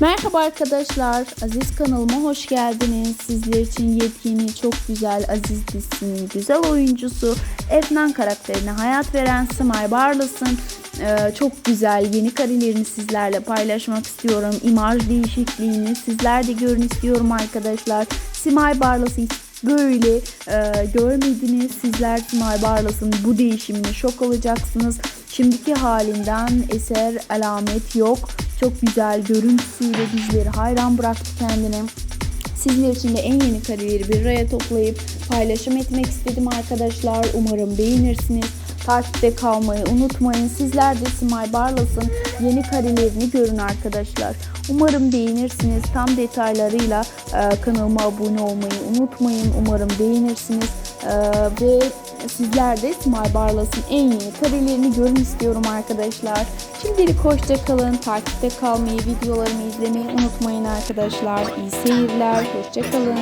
Merhaba arkadaşlar, Aziz kanalıma hoş geldiniz. Sizler için yepyeni, çok güzel Aziz dizisinin güzel oyuncusu Efnan karakterine hayat veren Simay Barlas'ın e, çok güzel yeni karelerini sizlerle paylaşmak istiyorum. İmaj değişikliğini sizler de görün istiyorum arkadaşlar. Simay Barlas'ı böyle e, görmediniz. Sizler Simay Barlas'ın bu değişimine şok olacaksınız. Şimdiki halinden eser alamet yok. Çok güzel görüntüsüyle bizleri hayran bıraktı kendine. Sizler için de en yeni kareleri bir araya toplayıp paylaşım etmek istedim arkadaşlar. Umarım beğenirsiniz. Takipte kalmayı unutmayın. Sizler de Simay Barlas'ın yeni karelerini görün arkadaşlar. Umarım beğenirsiniz. Tam detaylarıyla e, kanalıma abone olmayı unutmayın. Umarım beğenirsiniz. E, ve sizler de Smile Barlas'ın en yeni karelerini görün istiyorum arkadaşlar. Şimdilik hoşça kalın, takipte kalmayı, videolarımı izlemeyi unutmayın arkadaşlar. İyi seyirler, hoşça kalın.